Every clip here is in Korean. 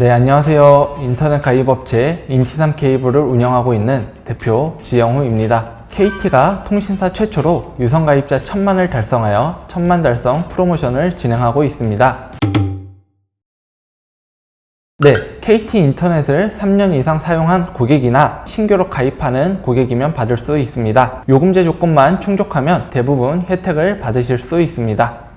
네, 안녕하세요. 인터넷 가입업체 인티삼 케이블을 운영하고 있는 대표 지영후입니다. KT가 통신사 최초로 유선 가입자 1000만을 달성하여 1000만 달성 프로모션을 진행하고 있습니다. 네, KT 인터넷을 3년 이상 사용한 고객이나 신규로 가입하는 고객이면 받을 수 있습니다. 요금제 조건만 충족하면 대부분 혜택을 받으실 수 있습니다.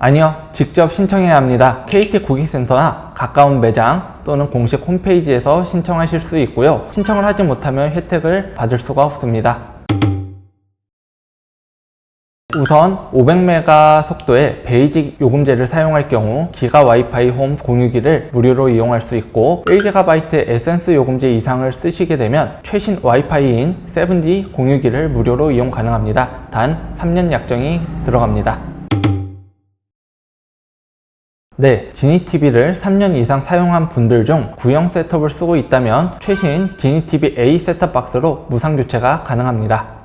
아니요, 직접 신청해야 합니다. KT 고객센터나 가까운 매장 또는 공식 홈페이지에서 신청하실 수 있고요. 신청을 하지 못하면 혜택을 받을 수가 없습니다. 우선 500메가 속도의 베이직 요금제를 사용할 경우 기가 와이파이 홈 공유기를 무료로 이용할 수 있고 1GB 에센스 요금제 이상을 쓰시게 되면 최신 와이파이인 7D 공유기를 무료로 이용 가능합니다. 단 3년 약정이 들어갑니다. 네, 지니TV를 3년 이상 사용한 분들 중 구형 셋업을 쓰고 있다면 최신 지니TV A 셋업박스로 무상 교체가 가능합니다.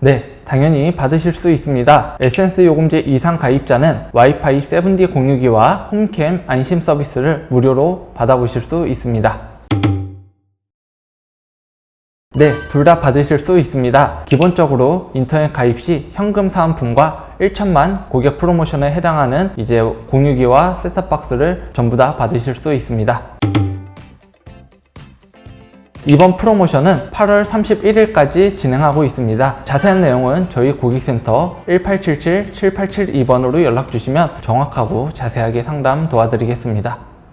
네, 당연히 받으실 수 있습니다. 에센스 요금제 이상 가입자는 와이파이 7D 공유기와 홈캠 안심 서비스를 무료로 받아보실 수 있습니다. 네, 둘 다 받으실 수 있습니다. 기본적으로 인터넷 가입 시 현금 사은품과 1천만 고객 프로모션에 해당하는 이제 공유기와 셋탑박스를 전부 다 받으실 수 있습니다. 이번 프로모션은 8월 31일까지 진행하고 있습니다. 자세한 내용은 저희 고객센터 1877-7872번으로 연락 주시면 정확하고 자세하게 상담 도와드리겠습니다.